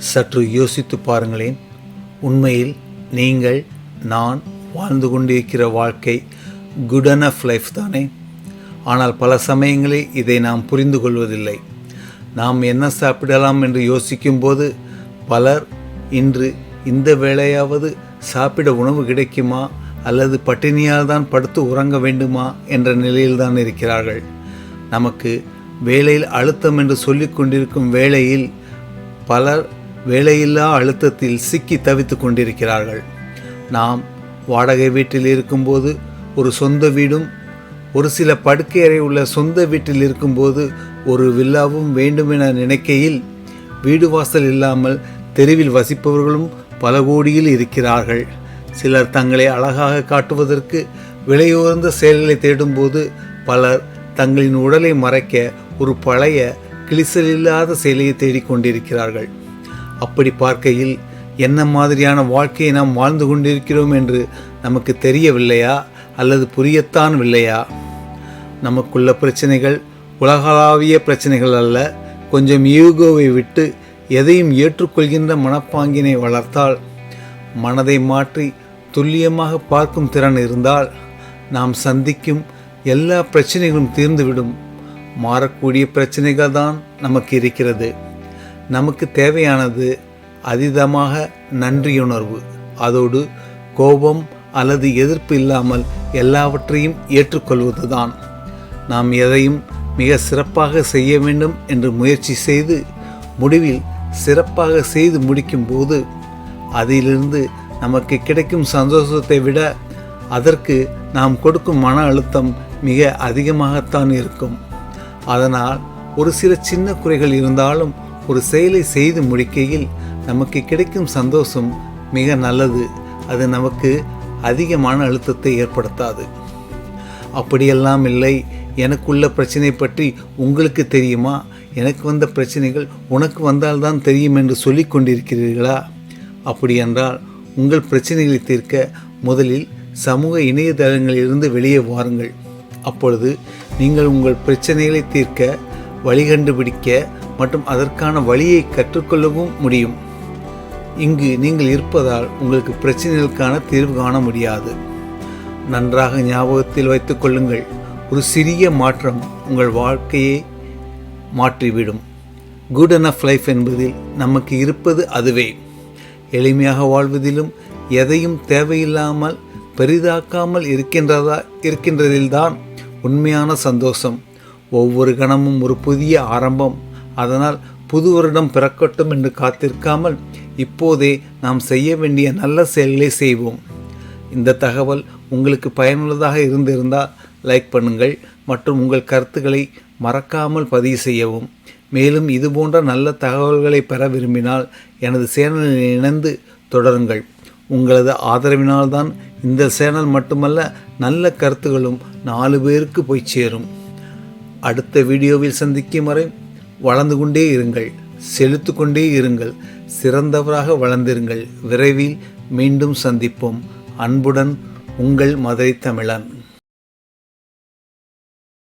சற்று யோசித்து பாருங்களேன். உண்மையில் நீங்கள் நான் வாழ்ந்து கொண்டிருக்கிற வாழ்க்கை குட் அனஃப் லைஃப் தானே? ஆனால் பல சமயங்களில் இதை நாம் புரிந்து கொள்வதில்லை. நாம் என்ன சாப்பிடலாம் என்று யோசிக்கும்போது பலர் இன்று இந்த வேளையாவது சாப்பிட உணவு கிடைக்குமா? அல்லது பட்டினியால் தான் படுத்து உறங்க வேண்டுமா? என்ற நிலையில்தான் இருக்கிறார்கள். நமக்கு வேலையில் அழுத்தம் என்று சொல்லிக் கொண்டிருக்கும் வேளையில் பலர் வேலையில்லா அழுத்தத்தில் சிக்கி தவித்து கொண்டிருக்கிறார்கள். நாம் வாடகை வீட்டில் இருக்கும்போது ஒரு சொந்த வீடும் ஒரு சில படுக்கை அறை உள்ள சொந்த வீட்டில் இருக்கும்போது ஒரு வில்லாவும் வேண்டுமென நினைக்கையில் வீடு வாசல் இல்லாமல் தெருவில் வசிப்பவர்களும் பல கோடியில் இருக்கிறார்கள். சிலர் தங்களை அழகாக காட்டுவதற்கு விலையுயர்ந்த செயல்களை தேடும்போது பலர் தங்களின் உடலை மறைக்க ஒரு பழைய கிளிசல் இல்லாத செயலையை தேடிக்கொண்டிருக்கிறார்கள். அப்படி பார்க்கையில் என்ன மாதிரியான வாழ்க்கையை நாம் வாழ்ந்து கொண்டிருக்கிறோம் என்று நமக்கு தெரியவில்லையா? அல்லது புரியத்தான் இல்லையா நமக்குள்ள பிரச்சனைகள் உலகளாவிய பிரச்சனைகள் அல்ல. கொஞ்சம் ஈகோவை விட்டு எதையும் ஏற்றுக்கொள்கின்ற மனப்பாங்கினை வளர்த்தால் மனதை மாற்றி துல்லியமாக பார்க்கும் திறன் இருந்தால் நாம் சந்திக்கும் எல்லா பிரச்சனைகளும் தீர்ந்துவிடும். மாறக்கூடிய பிரச்சனைகள் தான் நமக்கு இருக்கிறது. நமக்கு தேவையானது அதீதமாக நன்றியுணர்வு. அதோடு கோபம் அல்லது எதிர்ப்பு இல்லாமல் எல்லாவற்றையும் ஏற்றுக்கொள்வதுதான். நாம் எதையும் மிக சிறப்பாக செய்ய வேண்டும் என்று முயற்சி செய்து முடிவில் சிறப்பாக செய்து முடிக்கும்போது அதிலிருந்து நமக்கு கிடைக்கும் சந்தோஷத்தை விட அதற்கு நாம் கொடுக்கும் மன அழுத்தம் மிக அதிகமாகத்தான் இருக்கும். அதனால் ஒரு சில சின்ன குறைகள் இருந்தாலும் ஒரு செயலை செய்து முடிக்கையில் நமக்கு கிடைக்கும் சந்தோஷம் மிக நல்லது. அது நமக்கு அதிகமான அழுத்தத்தை ஏற்படுத்தாது. அப்படியெல்லாம் இல்லை. எனக்குள்ள பிரச்சனை பற்றி உங்களுக்கு தெரியுமா? எனக்கு வந்த பிரச்சனைகள் உனக்கு வந்தால்தான் தெரியும் என்று சொல்லி கொண்டிருக்கிறீர்களா? அப்படி என்றால் உங்கள் பிரச்சனைகளை தீர்க்க முதலில் சமூக இணையதளங்களிலிருந்து வெளியே வாருங்கள். அப்பொழுது நீங்கள் உங்கள் பிரச்சனைகளை தீர்க்க வழி கண்டுபிடிக்க மற்றும் அதற்கான வழியை கற்றுக்கொள்ளவும் முடியும். இங்கு நீங்கள் இருப்பதால் உங்களுக்கு பிரச்சனைகளுக்கான தீர்வு காண முடியாது. நன்றாக ஞாபகத்தில் வைத்துக் கொள்ளுங்கள். ஒரு சிறிய மாற்றம் உங்கள் வாழ்க்கையை மாற்றிவிடும். குட் அனஃப் லைஃப் என்பதில் நமக்கு இருப்பது அதுவே. எளிமையாக வாழ்வதிலும் எதையும் தேவையில்லாமல் பெரிதாக்காமல் இருக்கின்றதா இருக்கின்றதில்தான் உண்மையான சந்தோஷம். ஒவ்வொரு கணமும் ஒரு புதிய ஆரம்பம். அதனால் புது வருடம் பிறக்கட்டும் என்று காத்திருக்காமல் இப்போதே நாம் செய்ய வேண்டிய நல்ல செயல்களை செய்வோம். இந்த தகவல் உங்களுக்கு பயனுள்ளதாக இருந்திருந்தால் லைக் பண்ணுங்கள் மற்றும் உங்கள் கருத்துக்களை மறக்காமல் பதிவு செய்யவும். மேலும் இதுபோன்ற நல்ல தகவல்களை பெற விரும்பினால் எனது சேனலில் இணைந்து தொடருங்கள். உங்களது ஆதரவினால்தான் இந்த சேனல் மட்டுமல்ல நல்ல கருத்துகளும் நாலு பேருக்கு போய் சேரும். அடுத்த வீடியோவில் சந்திக்கும் வரை வளர்ந்து கொண்டே இருங்கள். செலுத்து கொண்டே இருங்கள். சிறந்தவராக வளர்ந்திருங்கள். விரைவில் மீண்டும் சந்திப்போம். அன்புடன் உங்கள் மதுரை தமிழன்.